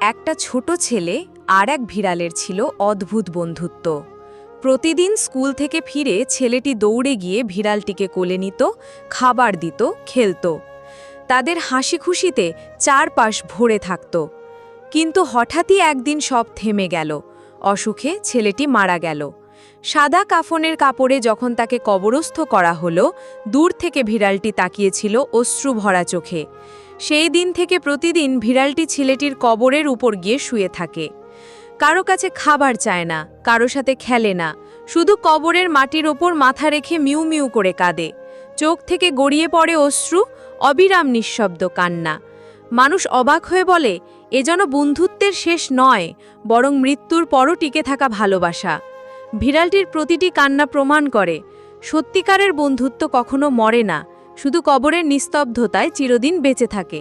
একটা ছোট ছেলে আর এক ভিড়ালের ছিল অদ্ভুত বন্ধুত্ব। প্রতিদিন স্কুল থেকে ফিরে ছেলেটি দৌড়ে গিয়ে ভিড়ালটিকে কোলে নিত, খাবার দিত, খেলত। তাদের হাসি খুশিতে চারপাশ ভরে থাকত। কিন্তু হঠাৎই একদিন সব থেমে গেল। অসুখে ছেলেটি মারা গেল। সাদা কাফনের কাপড়ে যখন তাকে কবরস্থ করা হলো, দূর থেকে ভিড়ালটি তাকিয়েছিল অশ্রু ভরা চোখে। সেই দিন থেকে প্রতিদিন ভিড়ালটি ছেলেটির কবরের উপর গিয়ে শুয়ে থাকে। কারও কাছে খাবার চায় না, কারও সাথে খেলে না, শুধু কবরের মাটির ওপর মাথা রেখে মিউ মিউ করে কাঁদে। চোখ থেকে গড়িয়ে পড়ে অশ্রু, অবিরাম নিঃশব্দ কান্না। মানুষ অবাক হয়ে বলে, এ যেন বন্ধুত্বের শেষ নয়, বরং মৃত্যুর পরও টিকে থাকা ভালোবাসা। ভিড়ালটির প্রতিটি কান্না প্রমাণ করে। সত্যিকারের বন্ধুত্ব কখনো মরে না, শুধু কবরের নিস্তব্ধতায় চিরদিন বেঁচে থাকে।